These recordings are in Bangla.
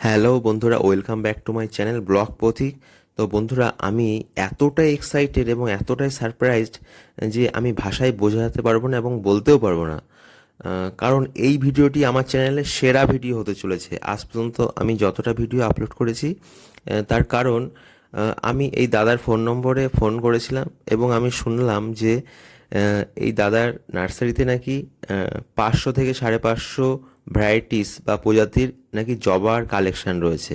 হ্যালো বন্ধুরা, welcome back to my channel vlog Pathik. তো বন্ধুরা, আমি এতটাই এক্সাইটেড এবং এতটাই সারপ্রাইজড যে আমি ভাষায় বোঝাতে পারব না এবং বলতেও পারব না। কারণ এই ভিডিওটি আমার চ্যানেলের সেরা ভিডিও হতে চলেছে। আজ পর্যন্ত আমি যতটা ভিডিও আপলোড করেছি তার কারণ আমি এই দাদার ফোন নম্বরে ফোন করেছিলাম এবং আমি শুনলাম যে এই দাদার নার্সারিতে নাকি পাঁচশো থেকে সাড়ে পাঁচশো ভ্যারাইটিস বা প্রজাতির নাকি জবার কালেকশান রয়েছে।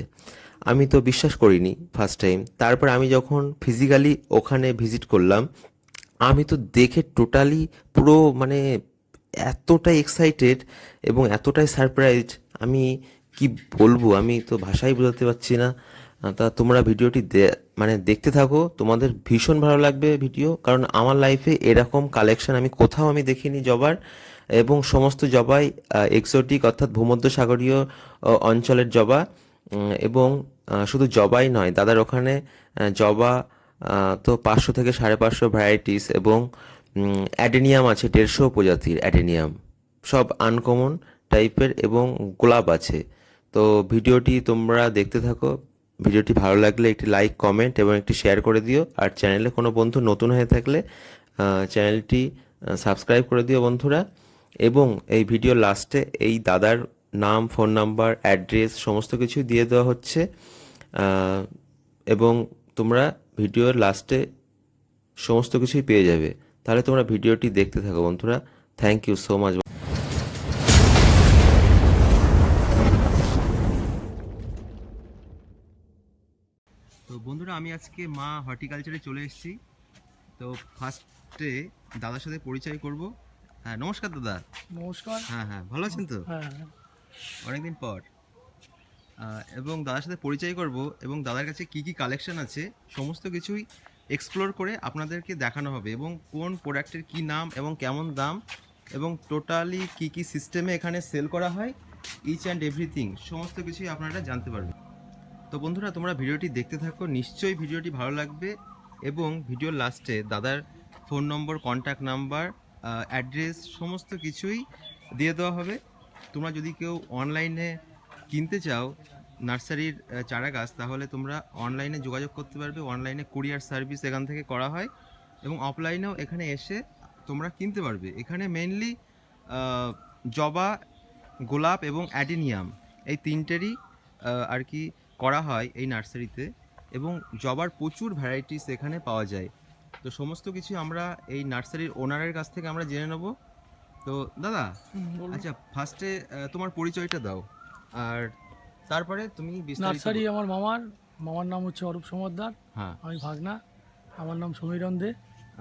আমি তো বিশ্বাস করিনি ফার্স্ট টাইম তারপর আমি যখন ফিজিক্যালি ওখানে ভিজিট করলাম, আমি তো দেখে টোটালি পুরো মানে এতটাই এক্সাইটেড এবং এতটাই সারপ্রাইজ আমি কি বলব? আমি তো ভাষাই বোঝাতে পারছি না। তা তোমরা ভিডিওটি মানে দেখতে থাকো। তোমাদের ভীষণ ভালো লাগবে ভিডিও, কারণ আমার লাইফে এরকম কালেকশন আমি কোথাও আমি দেখিনি জবার, এবং সমস্ত জবাই এক্সোটিক অর্থাৎ ভূমধ্য সাগরীয় অঞ্চলের জবা এবং শুধু জবাই নয়, দাদার ওখানে জবা তো পাঁচশো থেকে সাড়ে পাঁচশো ভ্যারাইটিস এবং অ্যাডেনিয়াম আছে, দেড়শো প্রজাতির অ্যাডেনিয়াম সব আনকমন টাইপের এবং গোলাপ আছে। তো ভিডিওটি তোমরা দেখতে থাকো। ভিডিওটি ভালো লাগলে একটি লাইক কমেন্ট এবং একটি শেয়ার করে দিও। আর চ্যানেলে কোনো বন্ধু নতুন হয়ে থাকলে চ্যানেলটি সাবস্ক্রাইব করে দিও বন্ধুরা। এবং এই ভিডিও লাস্টে এই দাদার নাম ফোন নাম্বার অ্যাড্রেস সমস্ত কিছু দিয়ে দেওয়া হচ্ছে। এবং তোমরা ভিডিওর লাস্টে সমস্ত কিছুই পেয়ে যাবে। তাহলে তোমরা ভিডিওটি দেখতে থাকো বন্ধুরা। থ্যাংক ইউ সো মাচ বন্ধুরা আমি আজকে মা হর্টিকালচারে চলে এসেছি। তো ফার্স্টে দাদার সাথে পরিচয় করব। হ্যাঁ নমস্কার দাদা। নমস্কার। হ্যাঁ হ্যাঁ ভালো আছেন তো? হ্যাঁ হ্যাঁ। অনেকদিন পর। এবং দাদার সাথে পরিচয় করব এবং দাদার কাছে কি কি কালেকশন আছে সমস্ত কিছুই এক্সপ্লোর করে আপনাদেরকে দেখানো হবে এবং কোন প্রোডাক্টের কি নাম এবং কেমন দাম এবং টোটালি কি কি সিস্টেমে এখানে সেল করা হয় ইচ অ্যান্ড এভরিথিং সমস্ত কিছুই আপনারা জানতে পারবেন। তো বন্ধুরা, তোমরা ভিডিওটি দেখতে থাকো। নিশ্চয়ই ভিডিওটি ভালো লাগবে এবং ভিডিওর লাস্টে দাদার phone number contact number address সমস্ত কিছুই দিয়ে দেওয়া হবে। তোমরা যদি কেউ অনলাইনে কিনতে চাও নার্সারির চারা গাছ তাহলে তোমরা অনলাইনে যোগাযোগ করতে পারবে। অনলাইনে কুরিয়ার সার্ভিস এখান থেকে করা হয় এবং অফলাইনেও এখানে এসে তোমরা কিনতে পারবে। এখানে মেনলি জবা, গোলাপ এবং অ্যাডিনিয়াম এই তিনটেরই আর কি করা হয় এই নার্সারিতে এবং জবার প্রচুর ভ্যারাইটিস এখানে পাওয়া যায়। তো সমস্ত কিছু আমরা এই নার্সারির ওনারের কাছ থেকে আমরা জেনে নেব। তো দাদা আচ্ছা ফার্স্টে তোমার পরিচয়টা দাও। আর তারপরে তুমি নার্সারি আমার মামার মামার নাম হচ্ছে অরূপ সমদ্দার হ্যাঁ। আমি ভাগনা আমার নাম সমীরণ দে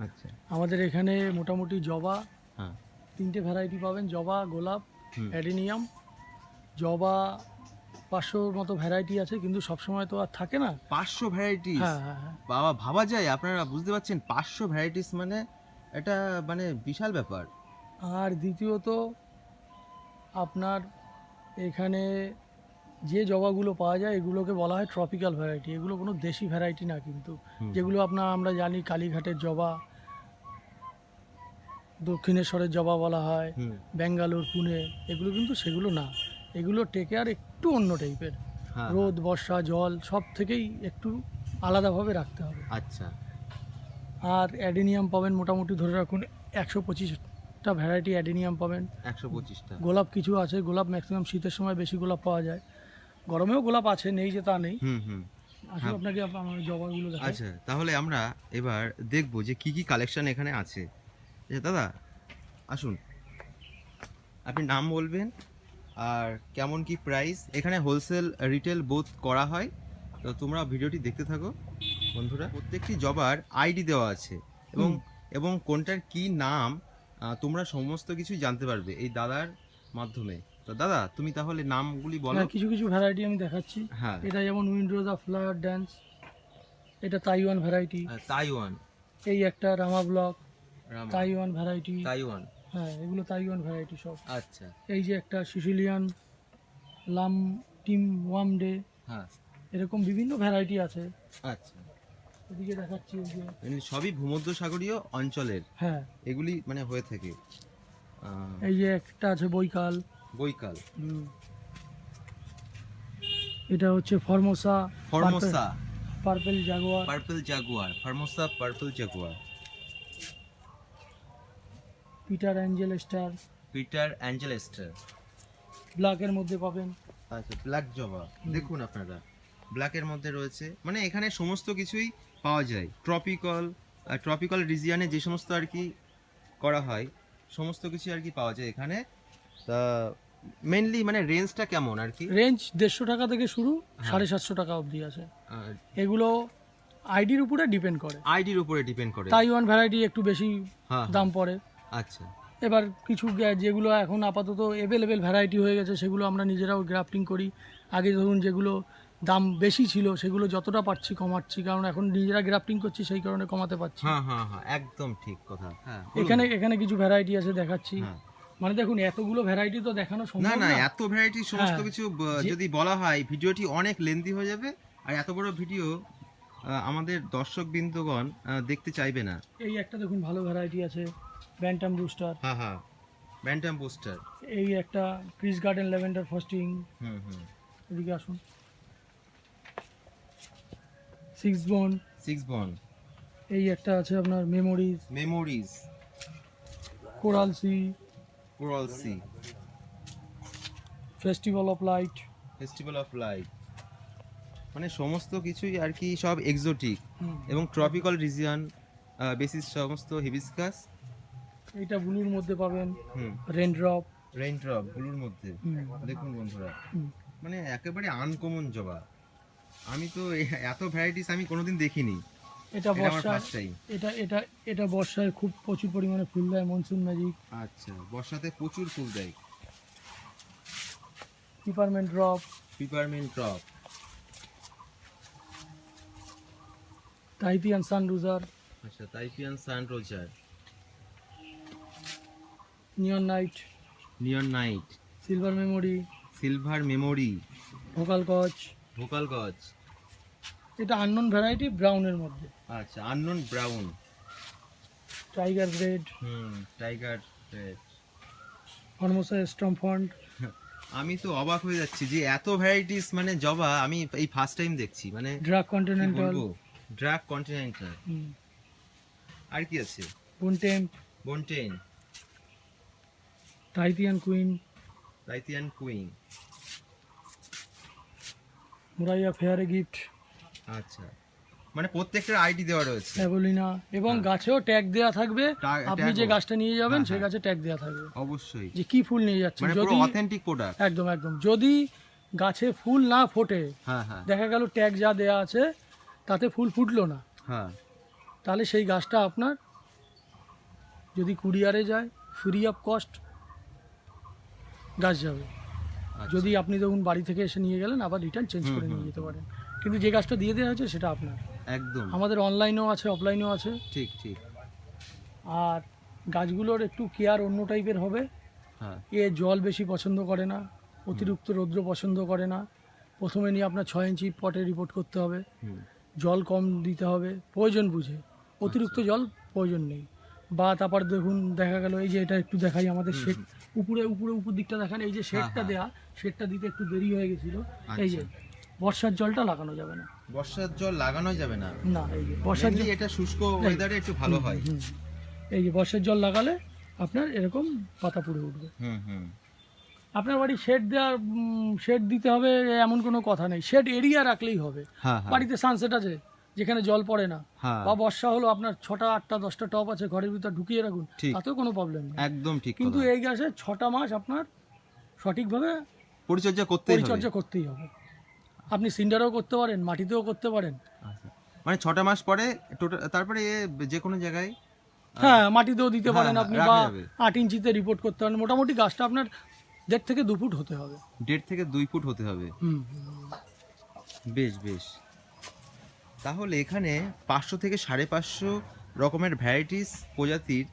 আচ্ছা। আমাদের এখানে মোটামুটি জবা হ্যাঁ। তিনটে ভ্যারাইটি পাবেন জবা গোলাপ। অ্যাডিনিয়াম জবা পাঁচশোর মতো ভ্যারাইটি আছে কিন্তু সবসময় তো আর থাকে না। পাঁচশো ভ্যারাইটিস হ্যাঁ হ্যাঁ বাবা ভাবা যায় আপনারা বুঝতে পারছেন পাঁচশো ভ্যারাইটিস মানে এটা মানে বিশাল ব্যাপার। আর দ্বিতীয়ত আপনার এখানে যে জবাগুলো পাওয়া যায় এগুলোকে বলা হয় ট্রপিক্যাল ভ্যারাইটি এগুলো কোনো দেশি ভ্যারাইটি না কিন্তু। যেগুলো আপনার আমরা জানি কালীঘাটের জবা দক্ষিণেশ্বরের জবা বলা হয় ব্যাঙ্গালোর পুনে এগুলো কিন্তু সেগুলো না। এগুলো টেকে আর একটু অন্য টাইপের। হ্যাঁ রোদ বর্ষা জল সব থেকেই একটু আলাদাভাবে রাখতে হবে। আচ্ছা। আর অ্যাডিনিয়াম পাবেন মোটামুটি ধরে রাখুন একশো পঁচিশটা ভ্যারাইটি অ্যাডিনিয়াম পাবেন। একশো পঁচিশটা। গোলাপ কিছু আছে গোলাপ ম্যাক্সিমাম শীতের সময় বেশি গোলাপ পাওয়া যায়। গরমেও গোলাপ আছে নেই যে তা নেই। হুম হুম। আসলে হ্যাঁ। আপনাকে আপ- আমার জবাগুলো আচ্ছা তাহলে আমরা এবার দেখব যে কি কি কালেকশন এখানে আছে। আচ্ছা দাদা আসুন। আপনি নাম বলবেন? আর কেমন কি প্রাইস এখানে হোলসেল রিটেল বোধ করা হয়। তো তোমরা ভিডিওটি দেখতে থাকো বন্ধুরা। প্রত্যেকটি জবার আইডি দেওয়া আছে এবং এবং কোনটার কি নাম তোমরা সমস্ত কিছু জানতে পারবে এই দাদার মাধ্যমে। তো দাদা তুমি তাহলে নামগুলি বলো। হ্যাঁ, কিছু কিছু ভ্যারাইটি আমি দেখাচ্ছি। হ্যাঁ। এটা যেমন উইন্ডোজা ফ্লাওয়ার ড্যান্স এটা তাইওয়ান ভ্যারাইটি তাইওয়ান এই একটা রামা ব্লক তাইওয়ান ভ্যারাইটি তাইওয়ান হ্যাঁ এগুলো তাইওয়ান ভ্যারাইটি সব। আচ্ছা। এই যে একটা সিসিলিয়ান লাম টিম ওয়াম ডে হ্যাঁ। এরকম বিভিন্ন ভ্যারাইটি আছে। আচ্ছা। এদিকে দেখাচ্ছি এই যে। মানে সবই ভূমধ্য সাগরীয় অঞ্চলের? হ্যাঁ। এগুলি মানে হয়ে থাকে। এই যে একটা আছে বৈকাল। বৈকাল। হুম। এটা হচ্ছে Formosa Formosa. Purple jaguar. Purple jaguar Formosa purple jaguar. Peter angel star Peter angel angel star ব্ল্যাকের মধ্যে পাবেন। আচ্ছা ব্ল্যাক জবা দেখুন আপনারা ব্ল্যাকের মধ্যে রয়েছে। মানে এখানে সমস্ত কিছুই পাওয়া যায়। ট্রপিক্যাল ট্রপিক্যাল রিজিয়ানে যে সমস্ত আর কি করা হয় সমস্ত কিছু আর কি পাওয়া যায় এখানে। তা মেনলি মানে রেঞ্জটা কেমন আর কি? রেঞ্জ দেড়শো টাকা থেকে শুরু হ্যাঁ। সাড়ে সাতশো টাকা অবধি আছে। এগুলো আইডির উপরে ডিপেন্ড করে। আইডির উপরে ডিপেন্ড করে। তাইওয়ান ভ্যারাইটি একটু বেশি হ্যাঁ। দাম পড়ে। আচ্ছা। এবার কিছু যেগুলো এখন আপাতত অ্যাভেলেবেল ভ্যারাইটি হয়ে গেছে সেগুলো আমরা নিজেরাও গ্রাফটিং করি। আগে ধরুন যেগুলো দাম বেশি ছিল সেগুলো যতটা পারছি কমাচ্ছি কারণ এখন নিজেরা গ্রাফটিং করছি সেই কারণে কমাতে পারছি। হ্যাঁ হ্যাঁ হ্যাঁ একদম ঠিক কথা। হ্যাঁ এখানে এখানে কিছু ভ্যারাইটি আছে দেখাচ্ছি। হ্যাঁ। মানে দেখুন এতগুলো ভ্যারাইটি তো দেখানো সম্ভব না না এত ভ্যারাইটি সমস্ত হ্যাঁ। কিছু যদি বলা হয় ভিডিওটি অনেক লেন্দি হয়ে যাবে আর এত বড় ভিডিও আমাদের দর্শক বিন্দুগণ দেখতে চাইবে না। এই একটা দেখুন ভালো ভ্যারাইটি আছে। ব্যান্টাম রুস্টার হ্যাঁ হ্যাঁ। ব্যান্টাম বুস্টার এই একটা ক্রিস গার্ডেন ল্যাভেন্ডার ফাস্টিং হুম হুম। এদিকে আসুন। সিক্স বন সিক্স বন এই একটা আছে আপনার memories memories coral sea coral sea festival of light festival of light মানে সমস্ত কিছুই আর কি সব এক্সোটিক এবং ট্রপিক্যাল রিজিয়ন বেসিস সমস্ত হিবিসকাস এইটা ব্লুর মধ্যে পাবেন। রেনড্রপ রেইন ড্রপ ব্লুর মধ্যে। দেখুন বন্ধুরা মানে একেবারে আনকমন জবা। আমি তো এত ভ্যারাইটিস আমি কোনোদিন দেখিনি। এটা এটা বর্ষা এটা এটা এটা বর্ষায় খুব প্রচুর পরিমাণে ফুল দেয় মনসুন ম্যাজিক আচ্ছা বর্ষাতে প্রচুর ফুল দেয়। পিপারমেন্ট ড্রপ পিপারমেন্ট ড্রপ টাইপিয়ান সানরুজার আচ্ছা তাইপিয়ান sun roger neon night neon night silver memory silver memory vocal কচ ভোকাল গজ এটা আননোন ভ্যারাইটি ব্রাউনের মধ্যে। আচ্ছা unknown brown tiger bread hmm tiger red Formosa storm fond আমি তো অবাক হয়ে যাচ্ছি যে এত ভ্যারাইটিস মানে জবা আমি এই ফার্স্ট টাইম দেখছি মানে ড্রাগ কন্টিনেন্টাল ড্রাগ কন্টিনেন্টাল আর কি আছে? বুনটেম্প বন্টেন টাইপিয়ান কুইন রাইতিয়ান কুইন মুরাইয়া ফেয়ারে গিফট আচ্ছা। মানে প্রত্যেকটার আইডি দেওয়া রয়েছে। অ্যাবোলিনা এবং হ্যাঁ। গাছেও ট্যাগ দেওয়া থাকবে। আপনি যে গাছটা নিয়ে যাবেন হ্যাঁ, সেই হ্যাঁ। গাছে ট্যাগ দেওয়া থাকবে। অবশ্যই। যে কি ফুল নিয়ে যাচ্ছেন মানে যদি অথেন্টিক প্রোডাক্ট একদম একদম। যদি গাছে ফুল না ফোটে দেখা গেল ট্যাগ যা দেয়া আছে তাতে ফুল ফুটলো না। হ্যাঁ। তাহলে সেই গাছটা আপনার যদি কুরিয়ারে যায় ফ্রি অফ কস্ট গাছ যাবে। আচ্ছা। যদি আপনি দেখুন বাড়ি থেকে এসে নিয়ে গেলেন আবার রিটার্ন চেঞ্জ করে নিয়ে যেতে পারেন। কিন্তু যে গাছটা দিয়ে দেওয়া হয়েছে সেটা আপনার। একদম। আমাদের অনলাইনেও আছে অফলাইনেও আছে। ঠিক ঠিক। আর গাছগুলোর একটু কেয়ার অন্য টাইপের হবে। হ্যাঁ। এ জল বেশি পছন্দ করে না অতিরিক্ত রৌদ্র পছন্দ করে না। প্রথমে নিয়ে আপনার ছয় ইঞ্চি পটে রিপোর্ট করতে হবে। জল কম দিতে হবে প্রয়োজন বুঝে। অতিরিক্ত জল প্রয়োজন নেই। বা তারপর দেখুন দেখা গেল এই যে এটা একটু দেখাই আমাদের শেড উপরে উপরে উপর দিকটা দেখান এই যে শেডটা হ্যাঁ। দেয়া শেডটা দিতে একটু দেরি হয়ে গেছিল। এই যে আচ্ছা। বর্ষার জলটা লাগানো যাবে না। বর্ষার জল লাগানো যাবে না? না এই যে বর্ষার জল এটা শুষ্ক ওয়েদারে একটু ভালো হয়। এই যে বর্ষার জল লাগালে আপনার এরকম পাতা পুড়ে উঠবে। হুম হুম। আপনার বাড়ি শেড দেওয়ার শেড দিতে হবে এমন কোনো কথা নেই। শেড এরিয়া রাখলেই হবে। হ্যাঁ হ্যাঁ। বাড়িতে সানসেট আছে? যেখানে জল পড়ে না। হ্যাঁ। বা বর্ষা হলো আপনার ছটা আটটা দশটা টপ আছে ঘরের ভিতর ঢুকিয়ে রাখুন। তাতেও কোনো প্রবলেম নেই। একদম ঠিক কিন্তু এই গাছে ছটা মাস আপনার সঠিকভাবে পরিচর্যা করতে পরিচর্যা করতেই হবে। আপনি সিন্ডারও করতে পারেন মাটিতেও করতে পারেন। আচ্ছা। মানে ছটা মাস পরে তারপরে যে কোনো জায়গায় হ্যাঁ মাটিতেও দিতে হ্যাঁ, পারেন হ্যাঁ, আপনি বা আট ইঞ্চিতে রিপোর্ট করতে পারেন। মোটামুটি গাছটা আপনার দেড় থেকে দু ফুট হতে হবে। দেড় থেকে দুই ফুট হতে হবে। বেশ বেশ। তাহলে এখানে পাঁচশো থেকে সাড়ে পাঁচশো রকমের ভ্যারাইটিস প্রজাতির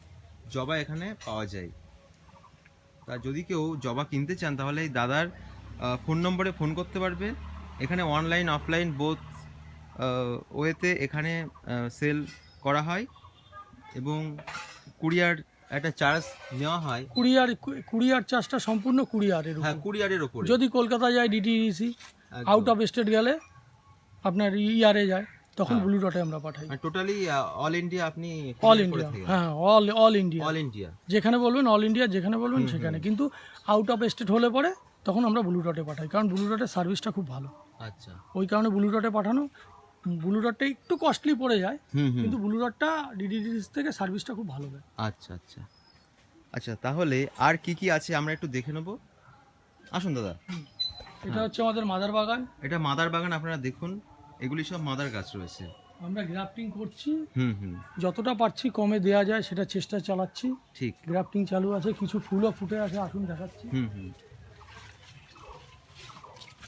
জবা এখানে পাওয়া যায়। তা যদি কেউ জবা কিনতে চান তাহলে এই দাদার ফোন নম্বরে ফোন করতে পারবে। এখানে অনলাইন অফলাইন বোথ ওয়েতে এখানে সেল করা হয় এবং কুরিয়ার একটা চার্জ নেওয়া হয়। কুরিয়ার কুরিয়ার চার্জটা সম্পূর্ণ কুরিয়ারের হ্যাঁ কুরিয়ারের ওপরে যদি কলকাতা যায় ডিটিডিসি আউট অফ স্টেট গেলে আপনার ইয়ারে যায়। তখন হ্যাঁ। ব্লু ডটে আমরা পাঠাই। টোটালি অল ইন্ডিয়া আপনি অল ইন্ডিয়া হ্যাঁ all all India all India যেখানে বলবেন অল ইন্ডিয়া যেখানে বলবেন সেখানে। কিন্তু আউট অফ স্টেট হলে পরে তখন আমরা ব্লু ডটে পাঠাই। কারণ ব্লু ডটের সার্ভিসটা খুব ভালো। আচ্ছা। ওই কারণে ব্লু ডটে পাঠানো ব্লু ডটটা একটু কস্টলি পড়ে যায় কিন্তু ব্লু ডটটা ডিডিডিস থেকে সার্ভিসটা খুব ভালো দেয়। আচ্ছা আচ্ছা। আচ্ছা তাহলে আর কি কি আছে আমরা একটু দেখে নেব? আসুন দাদা। এটা হচ্ছে আমাদের মাদার বাগান। এটা মাদার বাগান আপনারা দেখুন। এগুলি সব মাদার গাছ রয়েছে। আমরা গ্রাফটিং করছি। হুম হুম। যতটা পারছি কমে দেয়া যায় সেটা চেষ্টা চালাচ্ছি। ঠিক। গ্রাফটিং চালু আছে কিছু ফুলও ফুটে আছে আসুন দেখাচ্ছি। হুম হুম।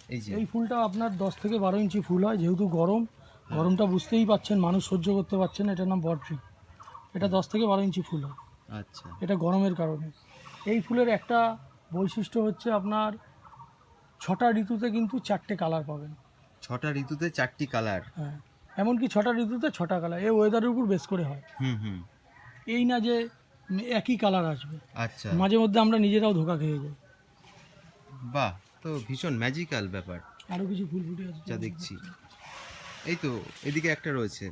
এই যে। এই ফুলটা আপনার দশ থেকে বারো ইঞ্চি ফুল হয় যেহেতু গরম। গরমটা বুঝতেই পাচ্ছেন মানুষ সহ্য করতে পারছে না এটার নাম বট্রি এটা দশ থেকে বারো ইঞ্চি ফুল হয়। আচ্ছা। এটা গরমের কারণে। এই ফুলের একটা বৈশিষ্ট্য হচ্ছে আপনার ছটা ঋতুতে কিন্তু চারটে কালার পাবেন। ছটা ঋতুতে চারটি কালার। হ্যাঁ এমনকি ছটা ঋতুতে ছটা কালার এই ওয়েদারের উপর বেস করে হয়। হুম হুম। এই না যে একই কালার আসবে। আচ্ছা। মাঝে মধ্যে আমরা নিজেরাও ধোকা খেয়ে যাই। বাহ তো ভীষণ ম্যাজিক্যাল ব্যাপার। আরও কিছু ফুল ফুটে আছে। যা দেখছি। এই তো এদিকে একটা রয়েছে।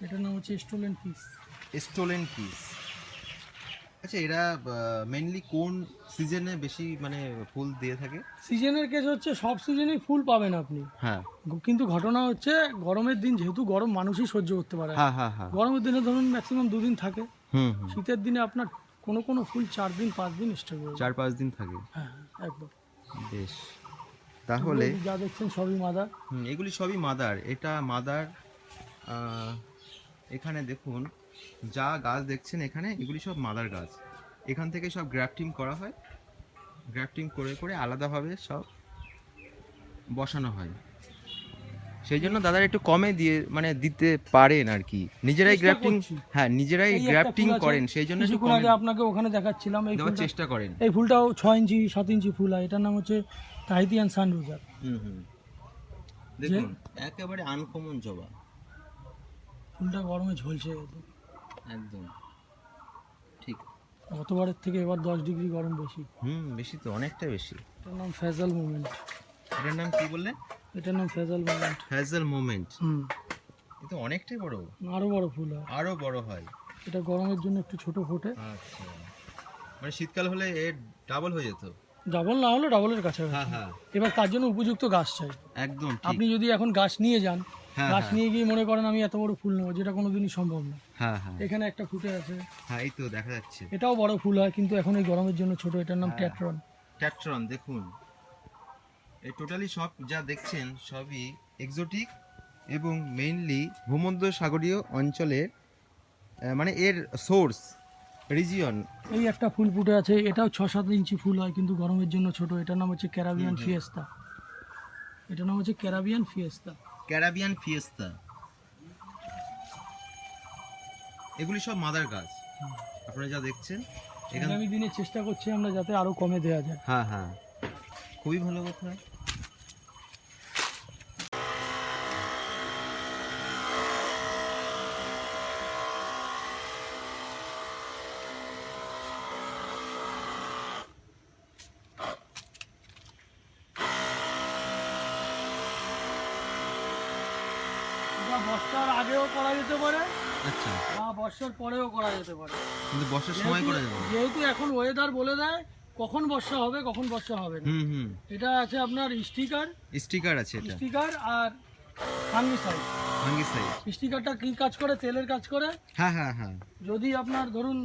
এটার নাম হচ্ছে স্টোলেন পিস স্টোলেন পিস আচ্ছা এরা মেনলি কোন সিজনে বেশি মানে ফুল দিয়ে থাকে? সিজনের কেস হচ্ছে সব সিজনেই ফুল পাবেন আপনি। হ্যাঁ। কিন্তু ঘটনা হচ্ছে গরমের দিন যেহেতু গরম মানুষই সহ্য করতে পারে হ্যাঁ হ্যাঁ হ্যাঁ। গরমের দিনে ধরুন ম্যাক্সিমাম দুদিন থাকে। হুম হুম। শীতের দিনে আপনার কোনো কোনো ফুল চার দিন পাঁচ দিন স্টে করবে চার পাঁচ দিন থাকে? হ্যাঁ একদম। বেশ। তাহলে যা দেখছেন সবই মাদার হুম, এগুলি সবই মাদার এটা মাদার এখানে দেখুন যা গাছ দেখছেন এখানে এগুলি সব মাদার গাছ। এখান থেকে সব গ্রাফটিং করা হয়। গ্রাফটিং করে করে আলাদাভাবে সব বসানো হয়। সেই জন্য দাদার একটু কমে দিয়ে মানে দিতে পারেন আর কি। নিজেরাই গ্রাফটিং হ্যাঁ নিজেরাই গ্রাফটিং করেন সেই জন্য কিছুক্ষণ আগে আপনাকে ওখানে দেখাচ্ছিলাম এই দেওয়ার চেষ্টা করেন। এই ফুলটাও ছয় ইঞ্চি সাত ইঞ্চি ফুল হয়। এটার নাম হচ্ছে টাইতিয়ান সানরুজার হুম হুম। দেখুন একেবারে আনকমন জবা। ফুলটা গরমে ঝলসে। গেছে একদম। ঠিক। গতবারের থেকে এবার দশ ডিগ্রি গরম বেশি। হুম বেশি তো অনেকটা বেশি। এটার নাম ফেজাল মুভমেন্ট এটার নাম কি বললেন এটার নাম ফেজাল মুভমেন্ট হ্যাজেল মোমেন্ট। হুম। এ তো অনেকটাই বড়। আরও বড় ফুল হয়। আরও বড় হয়। এটা গরমের জন্য একটু ছোট ফোটে। আচ্ছা। মানে শীতকাল হলে এর ডাবল হয়ে যেত। ডাবল না হলে ডাবলের কাছে হ্যাঁ হ্যাঁ। এবার তার জন্য উপযুক্ত গাছ চাই। একদম আপনি যদি এখন গাছ নিয়ে যান গাছ হ্যাঁ। নিয়ে গিয়ে মনে করেন আমি এত বড় ফুল নেব যেটা কোনোদিনই সম্ভব না। হ্যাঁ হ্যাঁ। এখানে একটা ফুটে আছে। হ্যাঁ এই তো দেখা যাচ্ছে। এটাও বড় ফুল হয় কিন্তু এখন এই গরমের জন্য ছোট এটার নাম হ্যাঁ। ট্যাট্রন ট্যাট্রন দেখুন। এই টোটালি সব যা দেখছেন সবই এক্সোটিক এবং মেইনলি ভূমধ্য সাগরীয় অঞ্চলের মানে এর সোর্স রিজিয়ন এই একটা ফুল ফুটে আছে এটাও ছ সাত ইঞ্চি ফুল হয় কিন্তু গরমের জন্য ছোট। এটার নাম হচ্ছে ক্যারাবিয়ান ফিয়েস্তা এটার নাম হচ্ছে ক্যারাবিয়ান ফিয়েস্তা ক্যারাবিয়ান ফিয়েস্তা। এগুলি সব মাদার গাছ। আপনারা যা দেখছেন এখানে আগামী দিনে চেষ্টা করছি আমরা যাতে আরও কমে দেওয়া যায়। হ্যাঁ হ্যাঁ। খুবই ভালো কথা এটা বর্ষার আগেও করা যেতে পারে আচ্ছা বা বর্ষার পরেও করা যেতে পারে। কিন্তু বর্ষার সময় করে যাব যেহেতু এখন ওয়েদার বলে দেয় কখন বর্ষা হবে কখন বর্ষা হবে না। হুম হুম। এটা আছে আপনার স্টিকার স্টিকার আছে এটা। স্টিকার আর ফাঙ্গিসাইড ভাঙ্গি সাইড স্টিকারটা কি কাজ করে? তেলের কাজ করে? হ্যাঁ হ্যাঁ হ্যাঁ। যদি আপনার ধরুন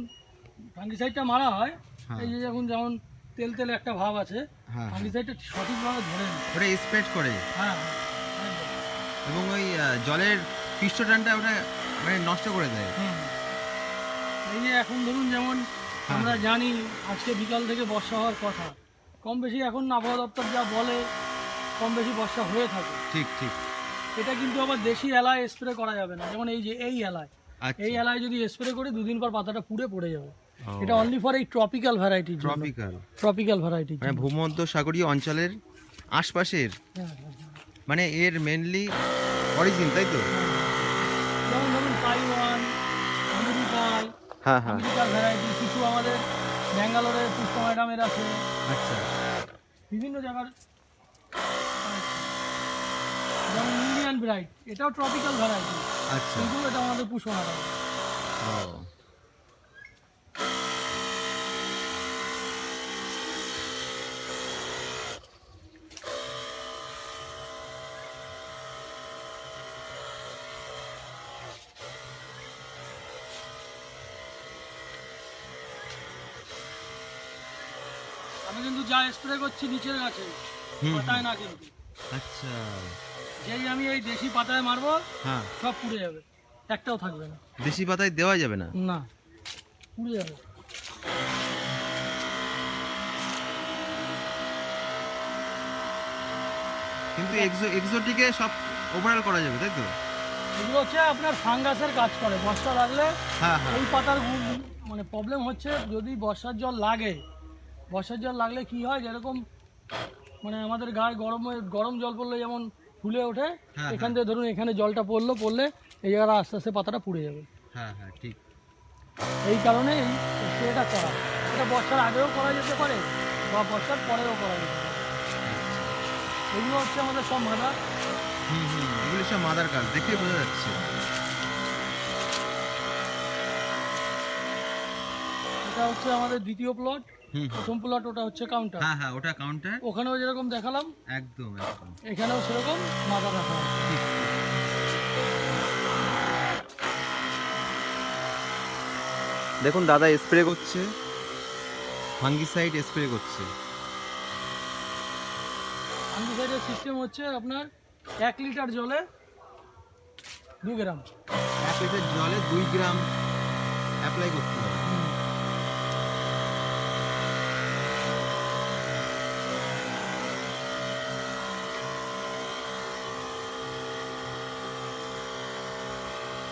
ফাঙ্গিসাইডটা মারা হয় হ্যাঁ। এই যে যখন যেমন তেল তেল একটা ভাব আছে হ্যাঁ ফাঙ্গিসাইডটা সঠিকভাবে ধরে ওটা স্প্রেড করে। হ্যাঁ হ্যাঁ। এবং ওই জলের পৃষ্ঠটানটা ওটা মানে নষ্ট করে দেয়। হুম। এই যে এখন ধরুন যেমন হ্যাঁ। আমরা জানি আজকে বিকাল থেকে বর্ষা হওয়ার কথা কম বেশি এখন আবহাওয়া দপ্তর যা বলে কম বেশি বর্ষা হয়ে থাকে। ঠিক ঠিক। এটা কিন্তু আবার দেশি এলায় স্প্রে করা যাবে না যেমন এই যে এই এলায়। আচ্ছা। এই এলায় যদি স্প্রে করে দুদিন পর পাতাটা পুড়ে পড়ে যাবে। এটা অনলি ফর এই tropical variety tropical tropical variety মানে ভূমধ্য সাগরীয় অঞ্চলের আশপাশের। মানে এর মেনলি অরিজিন তাই তো যেমন ধরুন তাইওয়ান আমেরিকায় হ্যাঁ হ্যাঁ। ভ্যারাইটি কিছু আমাদের ব্যাঙ্গালোরে পুষ্প ম্যাডামের আছে। আচ্ছা। বিভিন্ন জায়গার যেমন ইন্ডিয়ান ব্রাইট এটাও ট্রপিক্যাল ভ্যারাইটি আচ্ছা। কিন্তু এটা আমাদের পুষ্প ও আমি কিন্তু যা স্প্রে করছি নিচের গাছে। পাতায় না কিন্তু। আচ্ছা। যেই আমি এই দেশি পাতায় মারবো হ্যাঁ। সব পুড়ে যাবে। একটাও থাকবে না। দেশি পাতায় দেওয়া যাবে না? না পুড়ে যাবে। কিন্তু এক্সো এক্সোটিকে সব ওভারঅল করা যাবে তাই তো? এগুলো হচ্ছে আপনার ফাঙ্গাসের কাজ করে। বর্ষা লাগলে হ্যাঁ হ্যাঁ। ওই পাতার মানে প্রবলেম হচ্ছে যদি বর্ষার জল লাগে বর্ষার জল লাগলে কি হয়? যেরকম মানে আমাদের গায়ে গরম গরম জল পড়লে যেমন ফুলে ওঠে হ্যাঁ, এখান থেকে ধরুন এখানে জলটা পড়ল পড়লে এই জায়গাটা আস্তে আস্তে পাতাটা পুড়ে যাবে। হ্যাঁ হ্যাঁ ঠিক। এই কারণে এই স্প্রেটা করা। এটা বর্ষার আগেও করা যেতে পারে বা বর্ষার পরেও করা যেতে পারে। এগুলো হচ্ছে আমাদের সব মাদা হুম হুম এগুলি সব মাদার কাজ দেখে বোঝা যাচ্ছে। এটা হচ্ছে আমাদের দ্বিতীয় প্লট। প্রথম প্লট ওটা হচ্ছে কাউন্টার হ্যাঁ হ্যাঁ ওটা কাউন্টার ওখানেও যেরকম দেখালাম একদম একদম। এখানেও সেরকম মাদা রাখা দেখুন দাদা স্প্রে করছে। ফাঙ্গিসাইড স্প্রে করছে। ফাঙ্গিসাইডের সিস্টেম হচ্ছে আপনার এক লিটার জলে দু গ্রাম। এক লিটার জলে দুই গ্রাম অ্যাপ্লাই করতে হবে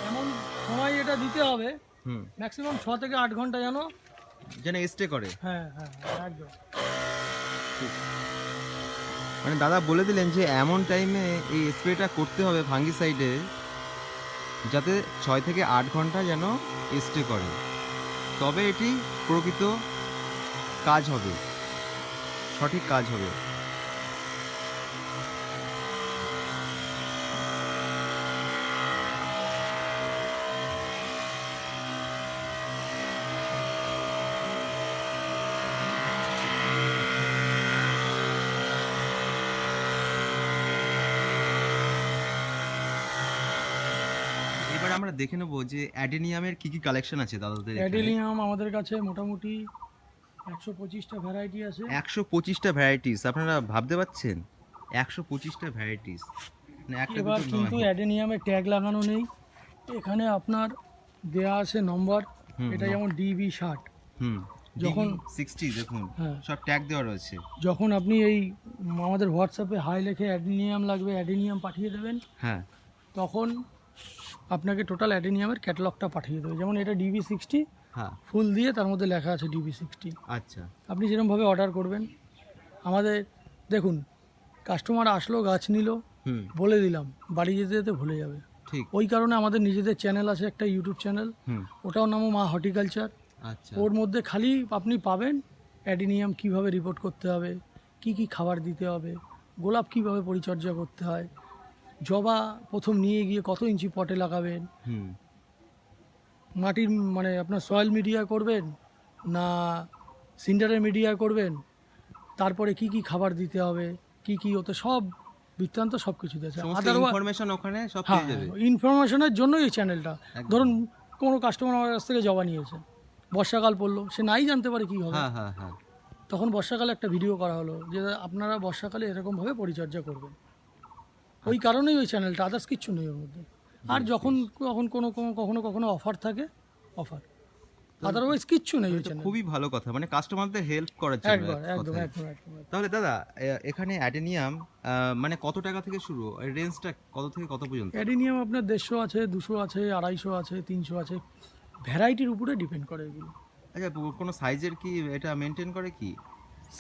এমন সময় এটা দিতে হবে। হুম। ম্যাক্সিমাম ছ থেকে আট ঘণ্টা যেন যেন স্টে করে। হ্যাঁ হ্যাঁ হ্যাঁ, একদম। মানে দাদা বলে দিলেন যে এমন টাইমে এই স্প্রেটা করতে হবে ফাঙ্গিসাইডে যাতে ছয় থেকে আট ঘণ্টা যেন স্টে করে। তবে এটি প্রকৃত কাজ হবে। সঠিক কাজ হবে এবার আমরা দেখে নেব যে অ্যাডেনিয়ামের কি কি কালেকশন আছে দাদাদের অ্যাডেনিয়াম আমাদের কাছে মোটামুটি একশো পঁচিশটা ভ্যারাইটি আছে। একশো পঁচিশটা ভ্যারাইটিস আপনারা ভাবতে পারছেন? একশো পঁচিশটা ভ্যারাইটিস মানে একটা এবার কিন্তু নয়। অ্যাডেনিয়ামে ট্যাগ লাগানো নেই। এখানে আপনার দেয়া আছে নম্বর এটা যেমন ডিবি ষাট। হুম যখন- সিক্সটি দেখুন হ্যাঁ। সব ট্যাগ দেওয়া রয়েছে। যখন আপনি এই আমাদের হোয়াটসঅ্যাপে হাই লেখে অ্যাডেনিয়াম লাগবে অ্যাডেনিয়াম পাঠিয়ে দেবেন হ্যাঁ। তখন আপনাকে টোটাল অ্যাডেনিয়ামের ক্যাটালগটা পাঠিয়ে দেবে। যেমন এটা ডিবি সিক্সটি হ্যাঁ। ফুল দিয়ে তার মধ্যে লেখা আছে ডিবি সিক্সটি আচ্ছা। আপনি যেরকমভাবে অর্ডার করবেন আমাদের দেখুন কাস্টমার আসলো গাছ নিল হুম। বলে দিলাম বাড়ি যেতে যেতে ভুলে যাবে। ঠিক। ওই কারণে আমাদের নিজেদের চ্যানেল আছে একটা ইউটিউব চ্যানেল ওটাও নামও মা হর্টিকালচার। আচ্ছা। ওর মধ্যে খালি আপনি পাবেন অ্যাডিনিয়াম কীভাবে রিপোর্ট করতে হবে কি কি খাবার দিতে হবে গোলাপ কীভাবে পরিচর্যা করতে হয় জবা প্রথম নিয়ে গিয়ে কত ইঞ্চি পটে লাগাবেন? মাটির মানে আপনার সয়েল মিডিয়া করবেন না সিন্ডারের মিডিয়া করবেন? তারপরে কি কি খাবার দিতে হবে? কি কি ওতে সব বৃত্তান্ত সব কিছু দিয়েছে ইনফরমেশন ওখানে সব হ্যাঁ ইনফরমেশনের জন্যই এই চ্যানেলটা ধরুন কোনো কাস্টমার আমার কাছ থেকে জবা নিয়েছে। বর্ষাকাল পড়ল সে নাই জানতে পারে কি হবে। হ্যাঁ হ্যাঁ হ্যাঁ। তখন বর্ষাকালে একটা ভিডিও করা হলো যে আপনারা বর্ষাকালে এরকমভাবে পরিচর্যা করবেন। ওই কারণেই ওই চ্যানেলটা আদার্স কিচ্ছু নেই ওর মধ্যে। আর যখন কখন কোনো কোনো কখনো কখনো অফার থাকে অফার আদারওয়াইজ কিচ্ছু নেই খুবই ভালো কথা মানে কাস্টমারদের হেল্প করার জন্য একদম একদম। তাহলে দাদা এখানে অ্যাডেনিয়াম মানে কত টাকা থেকে শুরু? রেঞ্জটা কত থেকে কত পর্যন্ত? অ্যাডিনিয়াম আপনার দেড়শো আছে দুশো আছে আড়াইশো আছে তিনশো আছে। ভ্যারাইটির উপরে ডিপেন্ড করে এগুলো। আচ্ছা কোনো সাইজের কি এটা মেনটেন করে কি?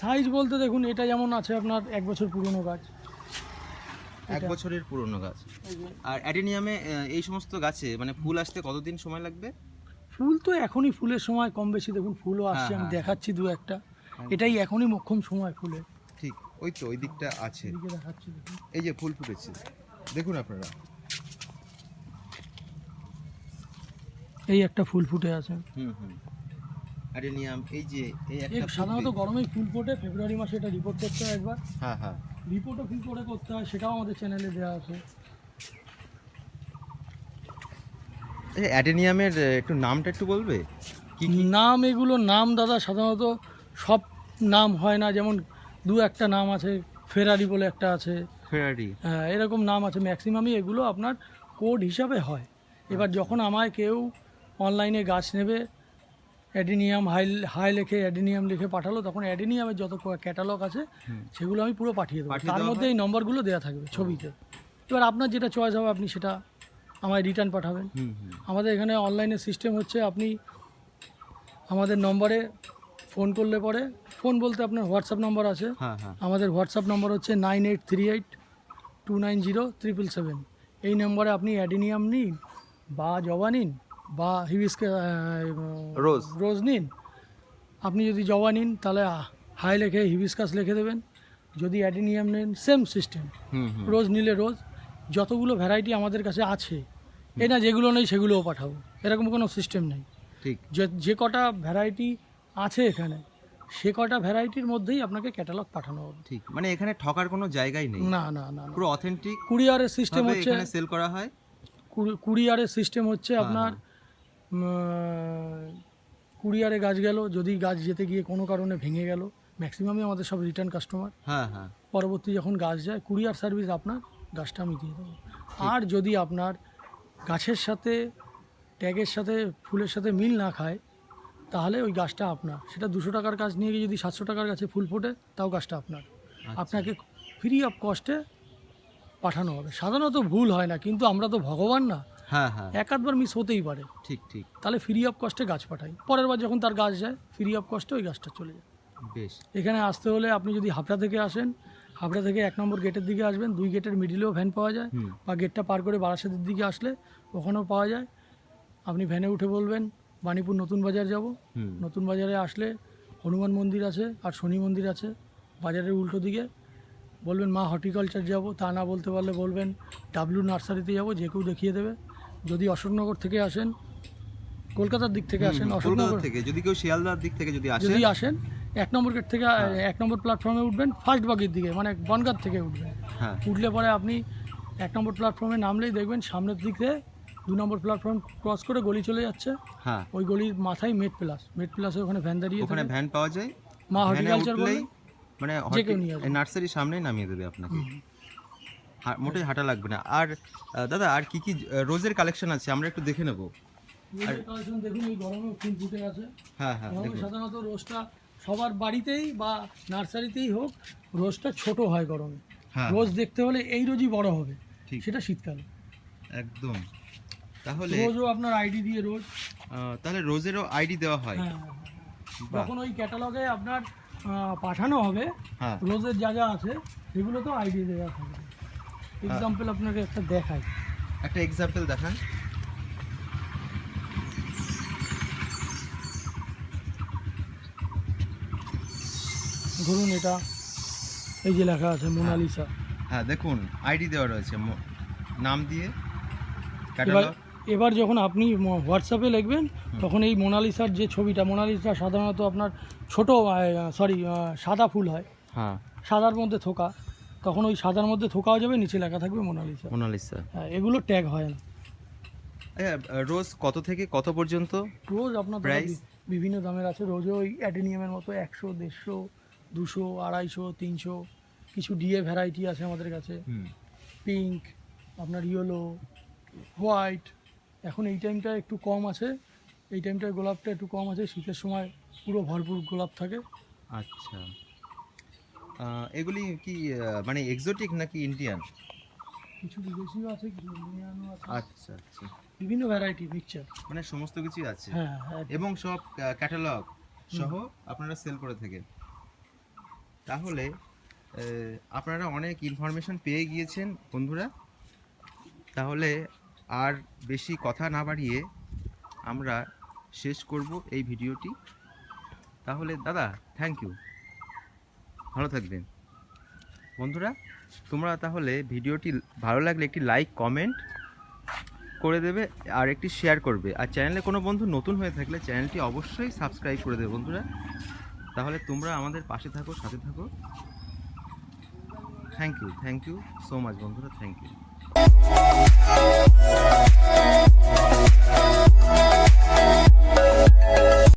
সাইজ বলতে দেখুন এটা যেমন আছে আপনার এক বছর পুরনো গাছ। এক বছরের পুরনো গাছ। আর অ্যাডেনিয়ামে এই সমস্ত গাছে মানে ফুল আসতে কতদিন সময় লাগবে? ফুল তো এখনই ফুলের সময় কম বেশি দেখুন ফুলও আসছে হ্যাঁ, আমি হ্যাঁ, দেখাচ্ছি দু একটা। এটাই এখনই মোক্ষম সময় ফুলের ঠিক ওই তো ওই দিকটা আছে। দেখাচ্ছি এই যে ফুল ফুটেছে। দেখুন আপনারা। এই একটা ফুল ফুটে আছে। হুম হুম। অ্যাডেনিয়াম এই যে এই একটা সাধারণত গরমেই ফুল ফোটে ফেব্রুয়ারি মাসে এটা রিপোর্ট করতে হয় একবার। হ্যাঁ হ্যাঁ। রিপোর্টও ফিল করে করতে হয় সেটাও আমাদের চ্যানেলে দেওয়া আছে। অ্যাডেনিয়ামের একটু নামটা একটু বলবে? কি কি? নাম এগুলো নাম দাদা সাধারণত সব নাম হয় না যেমন দু একটা নাম আছে ফেরারি বলে একটা আছে। ফেরারি হ্যাঁ, এরকম নাম আছে ম্যাক্সিমামই এগুলো আপনার কোড হিসাবে হয়। এবার যখন আমায় কেউ অনলাইনে গাছ নেবে অ্যাডিনিয়াম হাই হাই লিখে অ্যাডিনিয়াম লিখে পাঠালো তখন অ্যাডিনিয়ামের যত ক্যাটালগ আছে সেগুলো আমি পুরো পাঠিয়ে দেবো। তার মধ্যে এই নম্বরগুলো দেওয়া থাকবে ছবিতে। এবার আপনার যেটা চয়েস হবে আপনি সেটা আমায় রিটার্ন পাঠাবেন। আমাদের এখানে অনলাইনে সিস্টেম হচ্ছে আপনি আমাদের নম্বরে ফোন করলে পরে ফোন বলতে আপনার হোয়াটসঅ্যাপ নম্বর আছে। হ্যাঁ হ্যাঁ। আমাদের হোয়াটসঅ্যাপ নম্বর হচ্ছে nine eight three eight two nine zero triple seven এই নম্বরে আপনি অ্যাডিনিয়াম নিন বা জবা নিন বা হিবিসকে রোজ। রোজ নিন। আপনি যদি জবা নিন তাহলে হাই লেখে হিবিসকাস লিখে দেবেন। যদি অ্যাডিনিয়াম নেন সেম সিস্টেম রোজ নিলে রোজ যতগুলো ভ্যারাইটি আমাদের কাছে আছে এ না যেগুলো নেই সেগুলোও পাঠাবো। এরকম কোনো সিস্টেম নেই। ঠিক। যে কটা ভ্যারাইটি আছে এখানে সে কটা ভ্যারাইটির মধ্যেই আপনাকে ক্যাটালগ পাঠানো হবে। ঠিক। মানে এখানে ঠকার কোনো জায়গাই নেই। না না না পুরো অথেন্টিক কুরিয়ারের সিস্টেম হচ্ছে এখানে সেল করা হয়? কুরি- কুরিয়ারের সিস্টেম হচ্ছে হ্যাঁ, আপনার উম, কুরিয়ারে গাছ গেল যদি গাছ যেতে গিয়ে কোনো কারণে ভেঙে গেল ম্যাক্সিমামই আমাদের সব রিটার্ন কাস্টমার হ্যাঁ হ্যাঁ। পরবর্তী যখন গাছ যায় কুরিয়ার সার্ভিস আপনার গাছটা আমি দিয়ে দেবো। আর যদি আপনার গাছের সাথে ট্যাগের সাথে ফুলের সাথে মিল না খায় তাহলে ওই গাছটা আপনার। সেটা দুশো টাকার গাছ নিয়ে গিয়ে যদি সাতশো টাকার গাছে ফুল ফোটে তাও গাছটা আপনার। আচ্ছা। আপনাকে ফ্রি অফ কস্টে পাঠানো হবে। সাধারণত ভুল হয় না কিন্তু আমরা তো ভগবান না। হ্যাঁ হ্যাঁ। এক আধবার মিস হতেই পারে। ঠিক ঠিক। তাহলে ফ্রি অফ কস্টে গাছ পাঠাই। পরের বার যখন তার গাছ যায় ফ্রি অফ কস্টে ওই গাছটা চলে যায়। বেশ। এখানে আসতে হলে আপনি যদি হাবড়া থেকে আসেন হাবড়া থেকে এক নম্বর গেটের দিকে আসবেন দুই গেটের মিডিলেও ভ্যান পাওয়া যায় বা গেটটা পার করে বারাসাতের দিকে আসলে ওখানেও পাওয়া যায়। আপনি ভ্যানে উঠে বলবেন বাণীপুর নতুন বাজার যাব। নতুন বাজারে আসলে হনুমান মন্দির আছে আর শনি মন্দির আছে। বাজারের উল্টো দিকে বলবেন মা হর্টিকালচার যাব। তা না বলতে পারলে বলবেন ডাব্লিউ নার্সারিতে যাব যে কেউ দেখিয়ে দেবে। যদি অশোকনগর থেকে আসেন কলকাতার দিক থেকে আসেন অশোকনগর থেকে যদি কেউ শিয়ালদার দিক থেকে যদি আসে যদি আসেন এক নম্বর গেট থেকে এক নম্বর প্ল্যাটফর্মে উঠবেন ফার্স্ট বাগির দিকে মানে বনগাঁ থেকে উঠবেন। হ্যাঁ। উঠলে পরে আপনি এক নম্বর প্ল্যাটফর্মে নামলেই দেখবেন সামনের দিকে দু নম্বর প্ল্যাটফর্ম ক্রস করে গলি চলে যাচ্ছে। হ্যাঁ। ওই গলির মাথায় মেট প্লাস মেট প্লাসে ওখানে ভ্যান দাঁড়িয়ে ওখানে ভ্যান পাওয়া যায়। মা হর্টিকালচার বলে। মানে। নার্সারির সামনেই নামিয়ে দেবে আপনাকে। মোটেই হাঁটা লাগবে না। আর দাদা আর কি কি রোজের কালেকশন আছে? আমরা একটু দেখে নেব। কালেকশন দেখুন এই গরমে ফুল ফুটে আছে হ্যাঁ হ্যাঁ সাধারণত রোজটা সবার বাড়িতেই বা নার্সারিতেই হোক রোজটা ছোট হয় গরমে। হ্যাঁ রোজ দেখতে হলে এই রোজই বড় হবে। সেটা শীতকালে। একদম। তাহলে রোজও আপনার আইডি দিয়ে রোজ। তাহলে রোজেরও আইডি দেওয়া হয়। হ্যাঁ যখন ওই ক্যাটালগে আপনার পাঠানো হবে হ্যাঁ। রোজের যা যা আছে সেগুলো তো আইডি দেওয়া থাকবে। এক্সাম্পল আপনাকে একটা দেখাই। একটা এক্সাম্পল দেখান। ধরুন এটা এই যে লেখা আছে মোনালিসা। হ্যাঁ দেখুন আইডি দেওয়া রয়েছে নাম দিয়ে এবার এবার যখন আপনি হোয়াটসঅ্যাপে লিখবেন তখন এই মোনালিসার যে ছবিটা মোনালিসা সাধারণত আপনার ছোট সরি সাদা ফুল হয়। হ্যাঁ। সাদার মধ্যে থোকা। তখন ওই সাদার মধ্যে থোকাও যাবে নিচে লেখা থাকবে মোনালিসা। মোনালিসা। হ্যাঁ এগুলো ট্যাগ হয় না। রোজ কত থেকে কত পর্যন্ত? রোজ আপনার? বি- বিভিন্ন দামের আছে। রোজও ওই অ্যাডেনিয়ামের মতো একশো দেড়শো দুশো আড়াইশো তিনশো কিছু ডিএ ভ্যারাইটি আছে আমাদের কাছে। পিঙ্ক আপনার ইয়েলো হোয়াইট। এখন এই টাইমটা একটু কম আছে। এই টাইমটায় গোলাপটা একটু কম আছে। শীতের সময় পুরো ভরপুর গোলাপ থাকে। আচ্ছা। এগুলি কি মানে এক্সোটিক নাকি ইন্ডিয়ান কিছু বিদেশিও আছে কিছু ইন্ডিয়ানও আছে। আচ্ছা আচ্ছা। বিভিন্ন ভ্যারাইটি মিক্সচার মানে সমস্ত কিছুই আছে? হ্যাঁ হ্যাঁ। এবং সব ক্যাটালগ সহ আপনারা সেল করে থাকেন। তাহলে আপনারা অনেক ইনফরমেশন পেয়ে গিয়েছেন বন্ধুরা। তাহলে আর বেশি কথা না বাড়িয়ে আমরা শেষ করব এই ভিডিওটি। তাহলে দাদা থ্যাংক ইউ ভালো থাকবেন। বন্ধুরা, তোমরা তাহলে ভিডিওটি ভালো লাগলে একটি লাইক কমেন্ট করে দেবে আর একটি শেয়ার করবে। আর চ্যানেলে কোনো বন্ধু নতুন হয়ে থাকলে চ্যানেলটি অবশ্যই সাবস্ক্রাইব করে দেবে বন্ধুরা। তাহলে তোমরা আমাদের পাশে থাকো, সাথে থাকো। Thank you thank you so much বন্ধুরা থ্যাংক ইউ